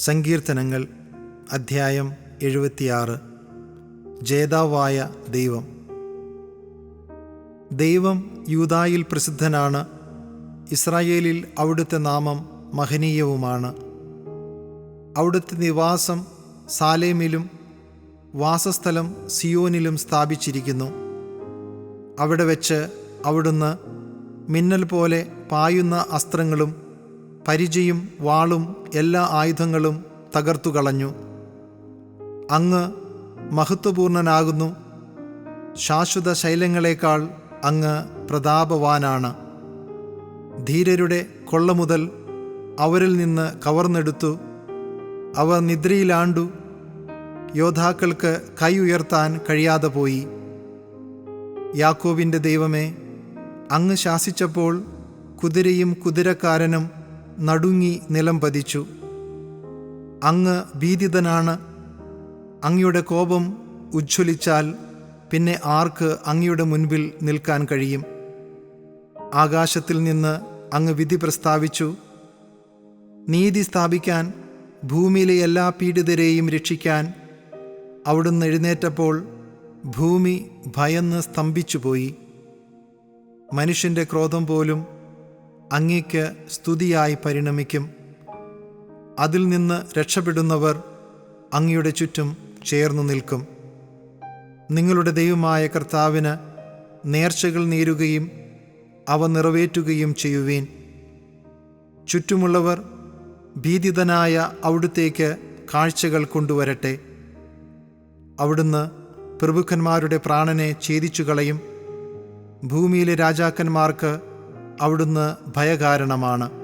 സങ്കീർത്തനങ്ങൾ അധ്യായം എഴുപത്തിയാറ്. ജേതാവായ ദൈവം. ദൈവം യൂതായിൽ പ്രസിദ്ധനാണ്. ഇസ്രായേലിൽ അവിടുത്തെ നാമം മഹനീയവുമാണ്. അവിടുത്തെ നിവാസം സാലേമിലും വാസസ്ഥലം സിയോനിലും സ്ഥാപിച്ചിരിക്കുന്നു. അവിടെ വെച്ച് അവിടുന്ന് മിന്നൽ പോലെ പായുന്ന അസ്ത്രങ്ങളും പരിചയും വാളും എല്ലാ ആയുധങ്ങളും തകർത്തുകളഞ്ഞു. അങ്ങ് മഹത്വപൂർണനാകുന്നു. ശാശ്വത ശൈലങ്ങളെക്കാൾ അങ്ങ് പ്രതാപവാനാണ്. ധീരരുടെ കൊള്ള മുതൽ അവരിൽ നിന്ന് കവർന്നെടുത്തു. അവർ നിദ്രയിലാണ്ടു. യോദ്ധാക്കൾക്ക് കൈ ഉയർത്താൻ കഴിയാതെ പോയി. യാക്കോവിന്റെ ദൈവമേ അങ്ങ് ശാസിച്ചപ്പോൾ കുതിരയും കുതിരക്കാരനും നടുങ്ങി നിലം പതിച്ചു. അങ്ങ് ഭീതിതനാണ്. അങ്ങയുടെ കോപം ഉജ്ജ്വലിച്ചാൽ പിന്നെ ആർക്ക് അങ്ങയുടെ മുൻപിൽ നിൽക്കാൻ കഴിയും? ആകാശത്തിൽ നിന്ന് അങ്ങ് വിധി പ്രസ്താവിച്ചു. നീതി സ്ഥാപിക്കാൻ ഭൂമിയിലെ എല്ലാ പീഡിതരെയും രക്ഷിക്കാൻ അവിടുന്ന് എഴുന്നേറ്റപ്പോൾ ഭൂമി ഭയന്ന് സ്തംഭിച്ചുപോയി. മനുഷ്യന്റെ ക്രോധം പോലും അങ്ങയ്ക്ക് സ്തുതിയായി പരിണമിക്കും. അതിൽ നിന്ന് രക്ഷപ്പെടുന്നവർ അങ്ങയുടെ ചുറ്റും ചേർന്നു നിൽക്കും. നിങ്ങളുടെ ദൈവമായ കർത്താവിന് നേർച്ചകൾ നേരുകയും അവ നിറവേറ്റുകയും ചെയ്യുവീൻ. ചുറ്റുമുള്ളവർ ഭീതിതനായ അവിടുത്തേക്ക് കാഴ്ചകൾ കൊണ്ടുവരട്ടെ. അവിടുന്ന് പ്രഭുക്കന്മാരുടെ പ്രാണനെ ഛേദിച്ചു കളയും ഭൂമിയിലെ രാജാക്കന്മാർക്ക് അവിടുന്ന് ഭയകാരണമാണ്.